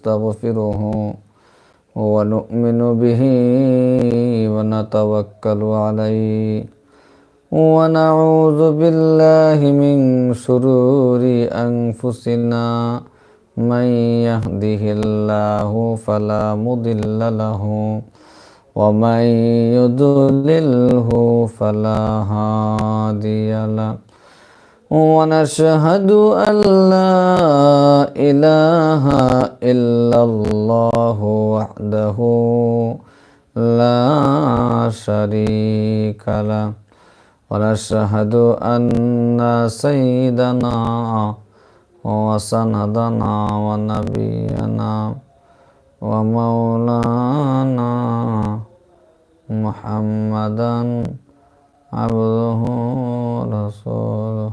ونستغفره ونؤمن به ونتوكل عليه ونعوذ بالله من شرور أنفسنا من يهده الله فلا مضل له ومن يضلله فلا هادي له ونشهد أن لا إله إلا الله وحده لا شريك له ونشهد أن سيدنا وسندنا ونبينا ومولانا محمدا عبده ورسوله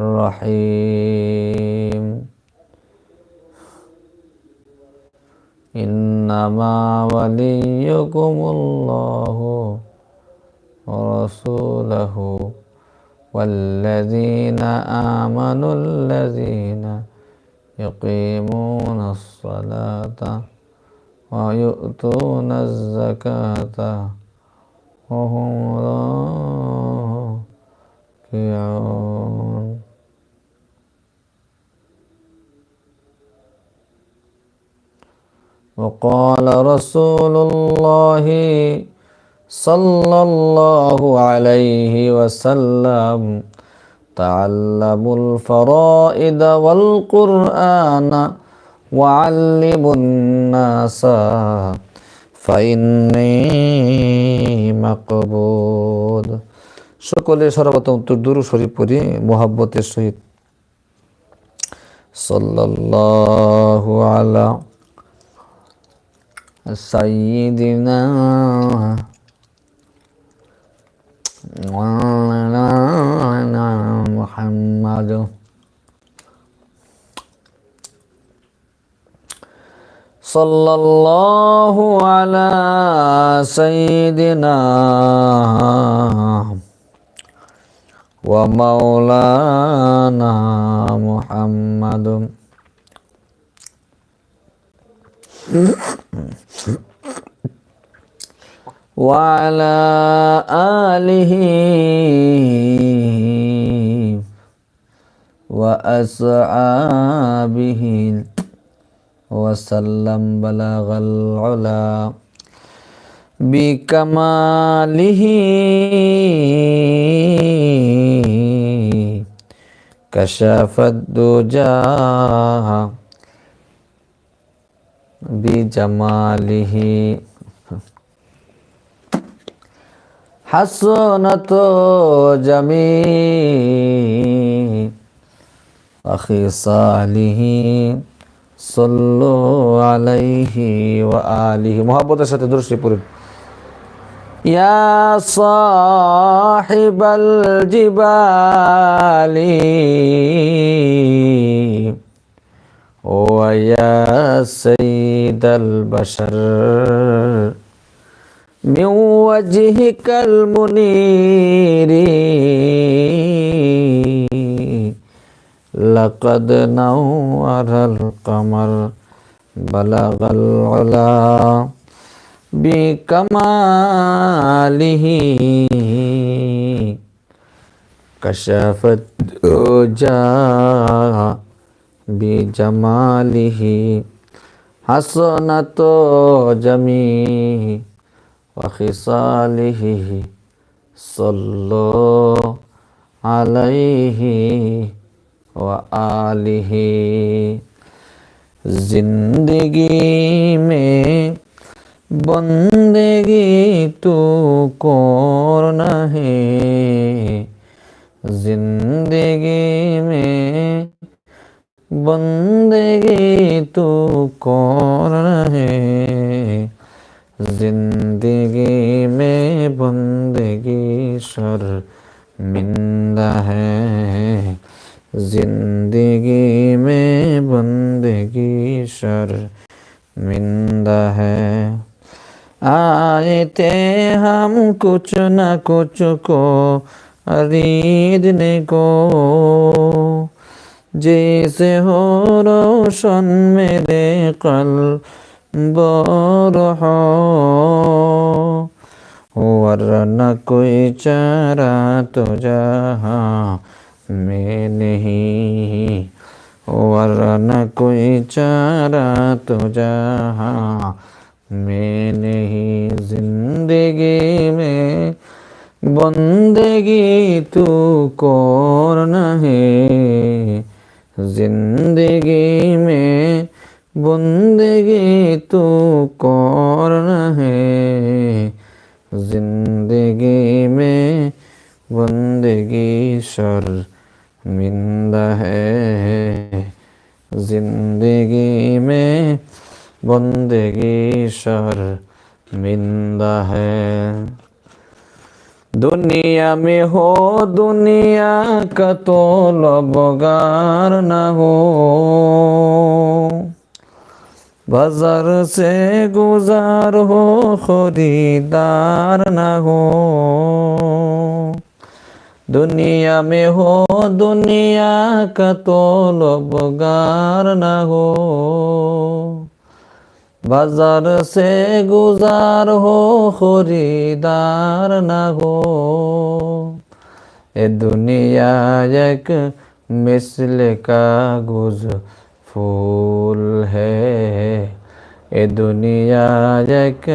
الرحيم. إنما وليكم الله ورسوله والذين آمنوا الذين يقيمون الصلاة ويؤتون الزكاة وهم راكعون وقال رسول الله صلى الله عليه وسلم تعلموا الفرائد والقرآن وعلموا الناس فإني মাকবুদ সকলে সর্বতম তোর দুরু শরীফ পড়ি মোহাব্বতের সহিত। সাল্লাল্লাহু আলা সাইয়্যিদিনা ওয়া মুহাম্মাদ। صلى الله على سيدنا ومولانا محمد. وعلى آله وأصحابه وسلم بلغ العلا بكماله. كشف الدجى بجماله. حسنت جميع وخصاله. সল্লো আলাইহি ওয়া আলিহি। মহাব্বতের সাথে দৃষ্টি পড়ুন। ইয়া সাহিবাল জিবালি ও ইয়া সাইদাল বাশার। মিন ওয়াজহিকাল মুনিরি لقد نور القمر بلغ العلا بكماله كشفت دجى بجماله حسنة جميع وخصاله صلوا عليه व आलिही ज़िंदगी में बंदगी तो कौर नहीं। ज़िंदगी में बंदगी तो कौर नहीं। ज़िंदगी में बंदगी सर मिंदा है। जिंदगी में बंदगी शर्मिंदा है आए थे हम कुछ न कुछ को खरीदने को जैसे हो रोशन मेरे कल हो वरना कोई चारा तो जहाँ में नहीं। वरना कोई चारा तो जहाँ में नहीं। ज़िंदगी में बंदगी तू कौन है? ज़िंदगी में बंदगी तू कौन है? ज़िंदगी में बंदगी शर्मिंदा है जिंदगी में बंदगी शर्मिंदा है दुनिया में हो दुनिया का तो लबगार न हो बाजार से गुजार हो खरीदार न हो दुनिया में हो, दुनिया का तो लबगार न हो। बाज़ार से गुजार हो, खरीदार न हो। ए दुनिया एक मिसल का गुज फूल है। ए दुनिया एक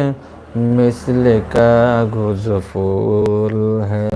मिसल का गुज फूल है।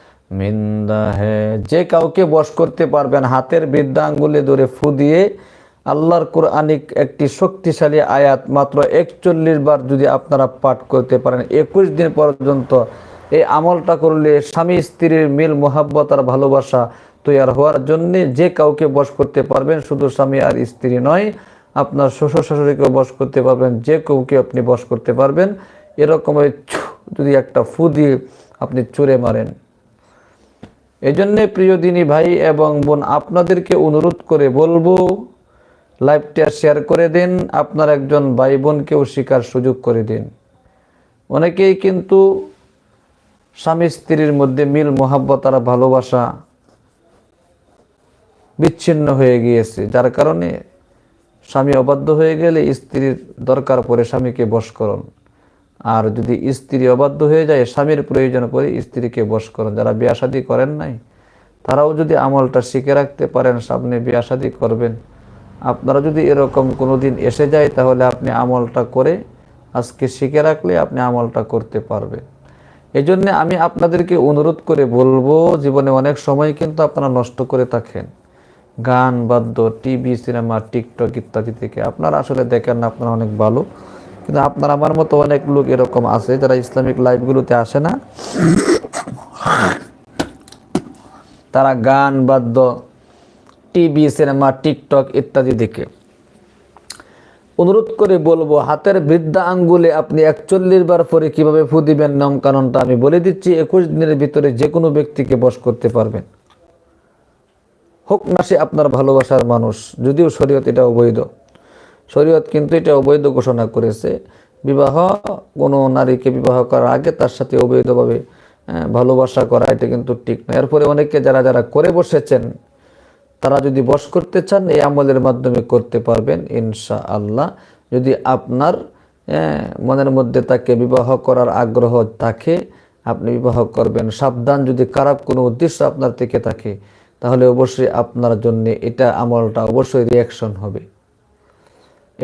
শর্মিন্দা হ্যাঁ যে কাউকে বশ করতে পারবেন, হাতের বৃদ্ধা আঙ্গুলে ধরে ফু দিয়ে আল্লাহর কোরআনিক একটি শক্তিশালী আয়াত মাত্র একচল্লিশ বার যদি আপনারা পাঠ করতে পারেন, একুশ দিন পর্যন্ত এই আমলটা করলে স্বামী স্ত্রীর মিল, মোহাব্বত আর ভালোবাসা তৈয়ার হওয়ার জন্য যে কাউকে বশ করতে পারবেন শুধু স্বামী আর স্ত্রী নয়, আপনার শ্বশুর শাশুড়িকেও বশ করতে পারবেন, যে কাউকে আপনি বশ করতে পারবেন, এরকম যদি একটা ফু দিয়ে আপনি চুরে মারেন। এই জন্যে প্রিয় দিনী ভাই এবং বোন, আপনাদেরকে অনুরোধ করে বলব, লাইভটা শেয়ার করে দিন, আপনার একজন ভাই বোনকেও শেখার সুযোগ করে দিন। অনেকেই কিন্তু স্বামী স্ত্রীর মধ্যে মিল, মোহাব্বত আর ভালোবাসা বিচ্ছিন্ন হয়ে গিয়েছে, যার কারণে স্বামী অবাধ্য হয়ে গেলে স্ত্রীর দরকার পড়ে স্বামীকে বশ করুন আর যদি স্ত্রী অবাধ্য হয়ে যায়, স্বামীর প্রয়োজন পড়ে স্ত্রীকে বশ করুন। যারা বিয়াশাদি করেন নাই, তারাও যদি আমলটা শিখে রাখতে পারেন, সামনে বিয়াশাদি করবেন। আপনারা যদি এরকম কোনো দিন এসে যায়, তাহলে আপনি আমলটা করে আজকে শিখে রাখলে আপনি আমলটা করতে পারবেন। এই জন্য আমি আপনাদেরকে অনুরোধ করে বলব, জীবনে অনেক সময় কিন্তু আপনারা নষ্ট করে থাকেন। গান, বাদ্য, টিভি, সিনেমা, টিকটক ইত্যাদি থেকে। আপনারা আসলে দেখেন না, আপনারা অনেক ভালো। কিন্তু আপনার আমার মতো অনেক লোক এরকম আছে যারা ইসলামিক লাইভগুলোতে আসে না। তারা গান, বাদ্য টিভি সিনেমা টিকটক ইত্যাদি দেখে। অনুরোধ করে বলব, হাতের বৃদ্ধা আঙ্গুলে আপনি একচল্লিশ বার পরে কীভাবে ফু দিবেন নিয়ম কানুনটা আমি বলে দিচ্ছি, একুশ দিনের ভিতরে যে কোনো ব্যক্তিকে বশ করতে পারবেন। হোক না সে আপনার ভালোবাসার মানুষ, যদিও শরীয়ত এটা অবৈধ। শরীয়ত কিন্তু এটা অবৈধ ঘোষণা করেছে। বিবাহ, কোনো নারীকে বিবাহ করার আগে তার সাথে অবৈধভাবে ভালোবাসা করা, এটা কিন্তু ঠিক নয়। এরপরে অনেকে যারা যারা করে বসেছেন, তারা যদি বশ করতে চান, এই আমলের মাধ্যমে করতে পারবেন ইনশা আল্লাহ যদি আপনার মনের মধ্যে তাকে বিবাহ করার আগ্রহ থাকে, আপনি বিবাহ করবেন। সাবধান, যদি খারাপ কোনো উদ্দেশ্য আপনার থেকে থাকে, তাহলে অবশ্যই আপনার জন্য এটা আমলটা অবশ্যই রিয়াকশন হবে।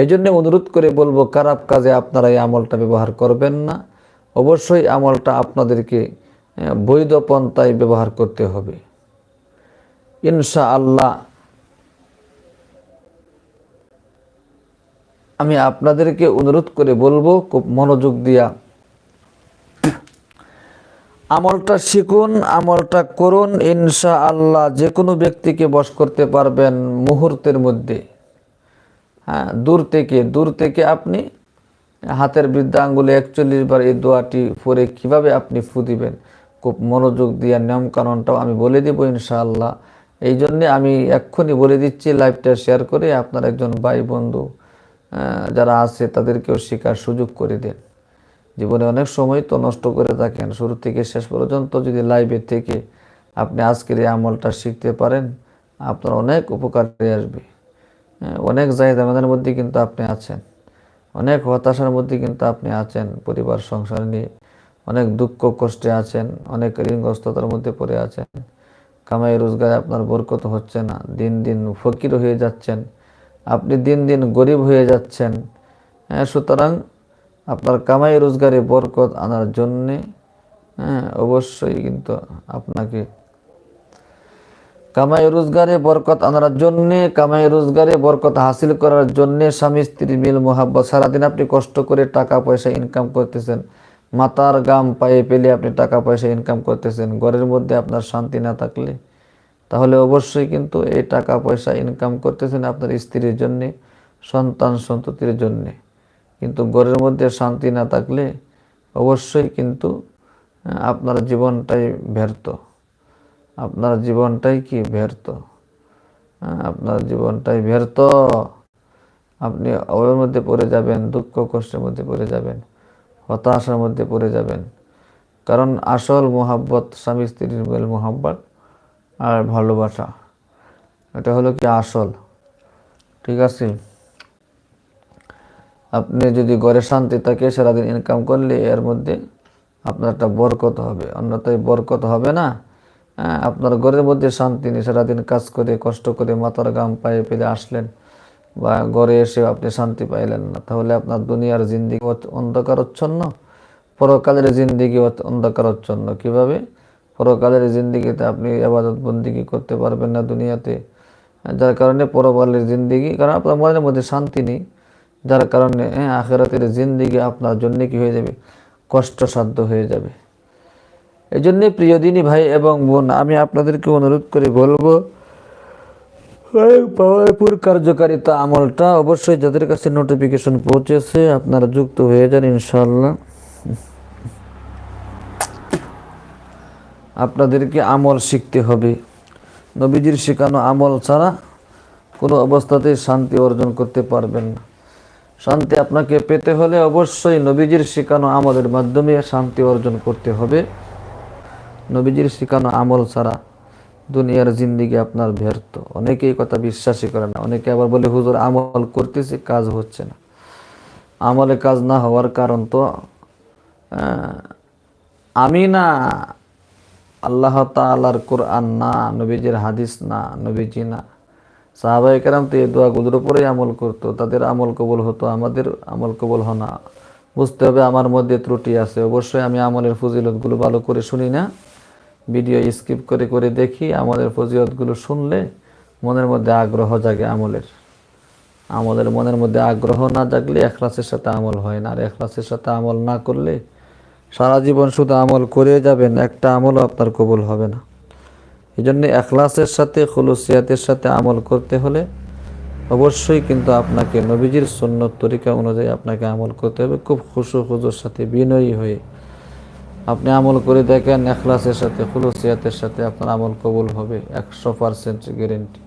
এই জন্য অনুরোধ করে বলব, খারাপ কাজে আপনারা এই আমলটা ব্যবহার করবেন না। অবশ্যই আমলটা আপনাদেরকে বৈধ পন্থায় ব্যবহার করতে হবে। ইনশা আল্লাহ আমি আপনাদেরকে অনুরোধ করে বলব, খুব মনোযোগ দিয়া আমলটা শিখুন, আমলটা করুন। ইনশা আল্লাহ যে কোনো ব্যক্তিকে বশ করতে পারবেন মুহূর্তের মধ্যে। হ্যাঁ দূর থেকে দূর থেকে আপনি হাতের বৃদ্ধা আঙ্গুলে একচল্লিশ বার এই দোয়াটি পরে কীভাবে আপনি ফু দিবেন? খুব মনোযোগ দিয়ে নিয়মকানুনটাও আমি বলে দেবো ইনশাআল্লাহ। এই জন্যে আমি এক্ষুনি বলে দিচ্ছি, লাইভটা শেয়ার করে আপনার একজন ভাই বন্ধু যারা আছে তাদেরকেও শেখার সুযোগ করে দেন। জীবনে অনেক সময় তো নষ্ট করে থাকেন, শুরু থেকে শেষ পর্যন্ত যদি লাইভে থেকে আপনি আজকের এই আমলটা শিখতে পারেন, আপনার অনেক উপকারে আসবে। অনেক জায়গা আমাদের মধ্যে কিন্তু আপনি আছেন। অনেক হতাশার মধ্যে কিন্তু আপনি আছেন, পরিবার, সংসার নিয়ে। অনেক দুঃখ কষ্টে আছেন, অনেক ঋণগ্রস্ততার মধ্যে পড়ে আছেন। কামাই রোজগারে আপনার বরকত হচ্ছে না, দিন দিন ফকির হয়ে যাচ্ছেন। আপনি দিন দিন গরিব হয়ে যাচ্ছেন। হ্যাঁ সুতরাং আপনার কামাই রোজগারে বরকত আনার জন্যে হ্যাঁ অবশ্যই কিন্তু আপনাকে কামাই রোজগারে বরকত আনার জন্যে, কামাই রোজগারে বরকত হাসিল করার জন্যে স্বামী স্ত্রী মিল, মোহাব্বত, সারাদিন আপনি কষ্ট করে টাকা, পয়সা ইনকাম করতেছেন। মাতার গাম পায়ে পেলে আপনি টাকা, পয়সা ইনকাম করতেছেন। ঘরের মধ্যে আপনার শান্তি না থাকলে। তাহলে অবশ্যই কিন্তু এই টাকা, পয়সা ইনকাম করতেছেন আপনার স্ত্রীর জন্যে, সন্তান সন্ততির জন্যে। কিন্তু ঘরের মধ্যে শান্তি না থাকলে অবশ্যই কিন্তু আপনার জীবনটাই ব্যর্থ। আপনার জীবনটাই কি ব্যর্থ? হ্যাঁ, আপনার জীবনটাই ব্যর্থ। আপনি অবের মধ্যে পড়ে যাবেন দুঃখ কষ্টের মধ্যে পড়ে যাবেন হতাশার মধ্যে পড়ে যাবেন। কারণ আসল মোহাব্বত স্বামী স্ত্রীর মেল মোহাব্বত আর ভালোবাসা। এটা হলো কি আসল। ঠিক আছে? আপনি যদি ঘরে শান্তি থাকে সারাদিন ইনকাম করলে এর মধ্যে আপনার একটা বরকত হবে। অন্যথায় বরকত হবে না। আপনার ঘরের মধ্যে শান্তি নেই সারাদিন কাজ করে, কষ্ট করে মাথার গাম পায়ে পেলে আসলেন বা ঘরে এসে আপনি শান্তি পাইলেন না। তাহলে আপনার দুনিয়ার জিন্দিগি অন্ধকারচ্ছন্ন, পরকালের জিন্দিগি অন্ধকারচ্ছন্ন। কীভাবে? পরকালের জিন্দিগিতে আপনি আবাদত বন্দিগি করতে পারবেন না দুনিয়াতে? যার কারণে পরকালের জিন্দিগি, কারণ আপনার মনের মধ্যে শান্তি নেই। যার কারণে হ্যাঁ আখেরাতের জিন্দিগি আপনার জন্য কি হয়ে যাবে? কষ্টসাধ্য হয়ে যাবে। এই জন্যে প্রিয় দিনী ভাই এবং বোন, আমি আপনাদেরকে অনুরোধ করে বলব পাওয়ারপুর কার্যকারিতা আমলটা অবশ্যই যাদের কাছে নোটিফিকেশন পৌঁছেছে, আপনারা যুক্ত হয়ে যান ইনশাল্লাহ আপনাদেরকে আমল শিখতে হবে। নবীজির শেখানো আমল ছাড়া কোনো অবস্থাতেই শান্তি অর্জন করতে পারবেন না। শান্তি আপনাকে পেতে হলে অবশ্যই নবীজির শেখানো আমলের মাধ্যমে শান্তি অর্জন করতে হবে। নবীজির শেখানো আমল ছাড়া দুনিয়ার জিন্দিগি আপনার ব্যর্থ। অনেকেই কথা বিশ্বাসই করে না। অনেকে আবার বলে, হুজুর, আমল করতেছে, কাজ হচ্ছে না। আমলে কাজ না হওয়ার কারণ তো আমি না, আল্লাহ তালার কোরআন না, নবীজির হাদিস না, নবীজি না। সাহাবাই কেরাম তো এই দোয়াগুলোর উপরেই আমল করতো। তাদের আমল কবল হতো, আমাদের আমল কবল হয় না বুঝতে হবে আমার মধ্যে ত্রুটি আছে। অবশ্যই আমি আমলের ফজিলতগুলো ভালো করে শুনি না। ভিডিও স্কিপ করে করে দেখি, আমাদের ফজিয়তগুলো শুনলে মনের মধ্যে আগ্রহ জাগে আমলের। আমাদের মনের মধ্যে আগ্রহ না জাগলে এখলাসের সাথে আমল হয় না। আর এখলাসের সাথে আমল না করলে সারা জীবন শুধু আমল করে যাবেন, একটা আমলও আপনার কবুল হবে না। এই জন্য এখলাসের সাথে, খুলুসিয়াতের সাথে আমল করতে হলে অবশ্যই কিন্তু আপনাকে নবীজির সুন্নত তরিকা অনুযায়ী আপনাকে আমল করতে হবে। খুব খুশু খুজুর সাথে বিনয়ী হয়ে আপনি আমল করে দেখেন এখলাসের সাথে খুলুসিয়াতের সাথে আপনার আমল কবুল হবে একশো পার্সেন্ট গ্যারেন্টি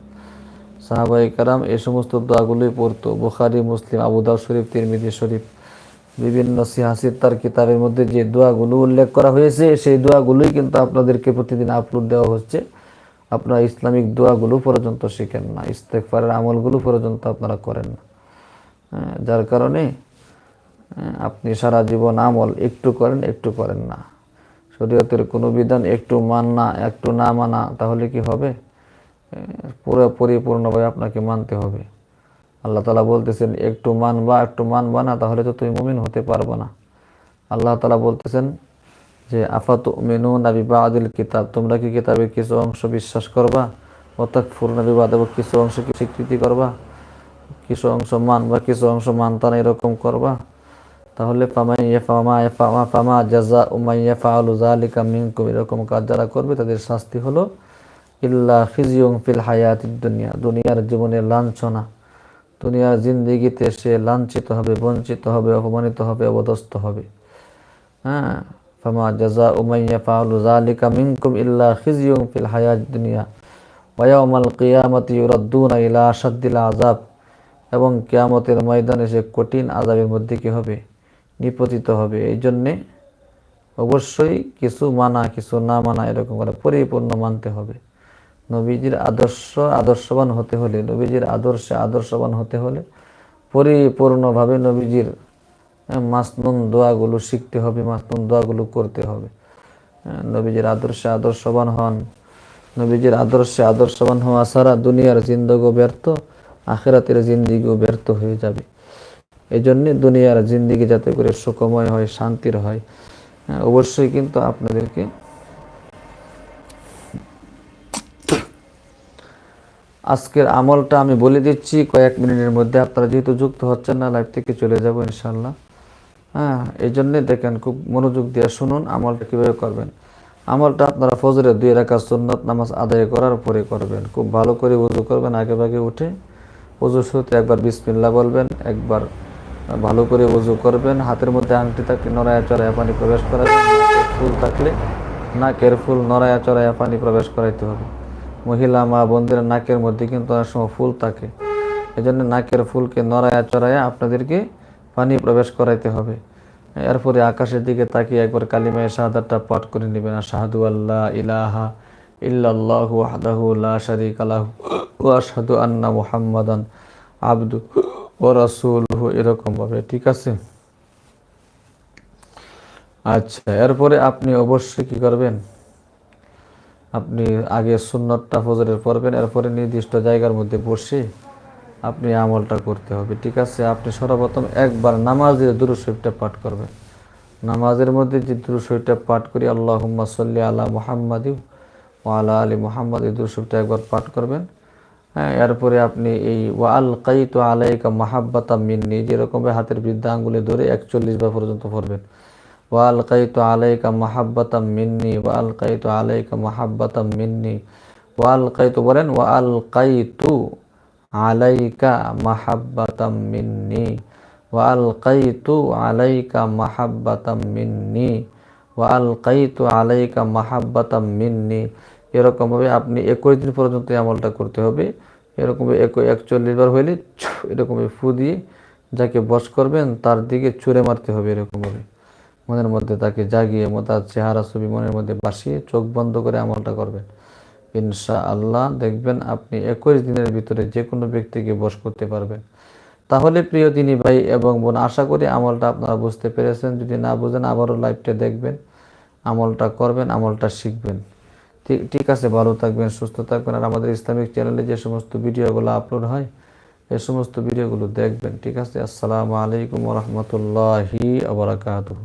সাহাবাই কারাম এই সমস্ত দোয়াগুলোই পড়তো। বুখারি মুসলিম আবুদাউ শরীফ তিরমিজি শরীফ। বিভিন্ন সিহাসির তার কিতাবের মধ্যে যে দোয়াগুলো উল্লেখ করা হয়েছে সেই দোয়াগুলোই কিন্তু আপনাদেরকে প্রতিদিন আপলোড দেওয়া হচ্ছে। আপনারা ইসলামিক দোয়াগুলো পর্যন্ত শিখেন না ইস্তেকফারের আমলগুলো পর্যন্ত আপনারা করেন না। হ্যাঁ, যার কারণে আপনি সারা জীবন আমল একটু করেন একটু করেন না। শরীয়তের কোনো বিধান একটু মান না একটু না মানা, তাহলে কি হবে? পুরো পরিপূর্ণভাবে আপনাকে মানতে হবে। আল্লাহ তালা বলতেছেন, একটু মানবা একটু মানবা না, তাহলে তো তুমি মুমিন হতে পারব না। আল্লাহ তালা বলতেছেন যে আফাত মেনু নাবি বা আদিল কিতাব? তোমরা কি কিতাবের কিছু অংশ বিশ্বাস করবা? অর্থাৎ ফুর নাবি বা কিছু অংশ কি স্বীকৃতি করবা? কিছু অংশ মানবা, কিছু অংশ মানতা না, এরকম করবা? তাহলে ফামাই ফামা ফামা ফামা জাজা উমাইয়া ফাউলু জালিকা মিনকুম, এরকম কাজ যারা করবে তাদের শাস্তি হলো ইল্লা খিজিউং ফিল হায়াত দুনিয়া, দুনিয়ার জীবনে লাঞ্ছনা। দুনিয়ার জিন্দিগিতে সে লাঞ্ছিত হবে, বঞ্চিত হবে, অপমানিত হবে অবদস্ত হবে। হ্যাঁ ফামা জাজা উমাইয়া ফাউলু জালিকা মিনকুম ইল্লা খিজিউং ফিল হায়াত দুনিয়া। ওয়ায়াউমাল কিয়ামাতি ইউরাদ্দুনা ইলা আশাদ্দিল আযাব। এবং কিয়ামতের ময়দানে সে কঠিন আযাবের মধ্যে কি হবে? নিপতিত হবে। এই জন্যে অবশ্যই কিছু মানা, কিছু না মানা এরকম করে পরিপূর্ণ মানতে হবে। নবীজির আদর্শ, আদর্শবান হতে হলে, নবীজির আদর্শে আদর্শবান হতে হলে পরিপূর্ণভাবে নবীজির মাসনুন দোয়াগুলো শিখতে হবে, মাসনুন দোয়াগুলো করতে হবে। নবীজির আদর্শে আদর্শবান হন। নবীজির আদর্শে আদর্শবান হওয়া ছাড়া দুনিয়ার জিন্দগও ব্যর্থ, আখেরাতের জিন্দিগিও ব্যর্থ হয়ে যাবে। এই জন্যে দুনিয়ার জিন্দিগি যাতে করে সুখময় হয় শান্তির হয়। হ্যাঁ, অবশ্যই কিন্তু আপনাদেরকে আজকের আমলটা আমি বলে দিচ্ছি কয়েক মিনিটের মধ্যে। আপনারা যেহেতু যুক্ত হচ্ছেন না লাইভ থেকে চলে যাব ইনশাল্লাহ হ্যাঁ এই জন্যে দেখেন খুব মনোযোগ দিয়ে শুনুন আমলটা কীভাবে করবেন। আমলটা আপনারা ফজরে দুই রাখা সুন্নত নামাজ আদায় করার পরে করবেন। খুব ভালো করে উজু করবেন আগে ভাগে উঠে উজু শুরুতে একবার বিসমিল্লা বলবেন একবার ভালো করে উজু করবেন, হাতের মধ্যে আংটি থাকলে নড়ায়া চড়ায়া পানি প্রবেশ করাবেন ফুল থাকলে নাকের ফুল নড়ায়া চড়ায়া পানি প্রবেশ করাইতে হবে। মহিলা, মা, বোনদের নাকের মধ্যে কিন্তু অনেক সময় ফুল থাকে। এই জন্য নাকের ফুলকে নড়ায়া চড়ায়া আপনাদেরকে পানি প্রবেশ করাইতে হবে। এরপরে আকাশের দিকে তাকিয়ে একবার কালিমায় শাহাদাতটা পাঠ করে নেবেন। শাহাদু আল্লাহ ইলাহা ইল্লাল্লাহু ওয়াহদাহু লা শারীকা আন্না মুহাম্মাদান আবদু ও রাসূলুহু এরকম ভাবে, ঠিক আছে? আচ্ছা এরপরে আপনি অবশ্যই কি করবেন? আপনি আগে সুন্নতটা ফজরের পড়বেন, এরপরে নির্দিষ্ট জায়গার মধ্যে বসে আপনি আমলটা করতে হবে, ঠিক আছে? আপনি সর্বপ্রথম একবার নামাজের দুরুশরীফটা পাঠ করবেন। নামাজের মধ্যে যে দুরু দুরুশরীফটা পাঠ করি আল্লাহ সাল্লি আলা মুহাম্মাদি ও আলা আলী মোহাম্মদ এই দুরুশরীফটা একবার পাঠ করবেন। হ্যাঁ এরপরে আপনি এই ওয়াল কাইতু আলাইকা মাহাব্বাতা মিন্নি যেরকমভাবে হাতের বৃদ্ধা আঙ্গুলে ধরে একচল্লিশ বার পর্যন্ত পড়বেন। ওয়াল কাইতু আলাইকা মাহাব্বাতা মিন্নি, ওয়াল কাইতু আলাইকা মাহাব্বাতা মিন্নি। ওয়াল কাইতু বলেন, ওয়াল কাইতু আলাইকা মাহাব্বাতাম মিন্নি। ওয়াল কাইতু আলাইকা মাহাব্বাতাম মিন্নি। ওয়াল কাইতু আলাইকা মাহাব্বাতাম মিন্নি। এরকমভাবে আপনি একুশ দিন পর্যন্ত আমলটা করতে হবে। এরকম একচল্লিশ বার হইলে এরকমভাবে ফু দিয়ে যাকে বস করবেন, তার দিকে চুরে মারতে হবে এরকমভাবে। মনের মধ্যে তাকে জাগিয়ে তার চেহারা, ছবি মনের মধ্যে বাসিয়ে চোখ বন্ধ করে আমলটা করবেন। ইনশা আল্লাহ দেখবেন আপনি একুশ দিনের ভিতরে যে কোনো ব্যক্তিকে বস করতে পারবেন। তাহলে প্রিয় তিনি ভাই এবং বোন, আশা করি আমলটা আপনারা বুঝতে পেরেছেন। যদি না বুঝেন, আবারও লাইভটা দেখবেন। আমলটা করবেন, আমলটা শিখবেন। ঠিক আছে, ভালো থাকবেন, সুস্থ থাকবেন। আর আমাদের ইসলামিক চ্যানেলে যে সমস্ত ভিডিওগুলো আপলোড হয়, এ সমস্ত ভিডিওগুলো দেখবেন, ঠিক আছে? আসসালামু আলাইকুম রহমতুল্লাহি আবরাকাতুহ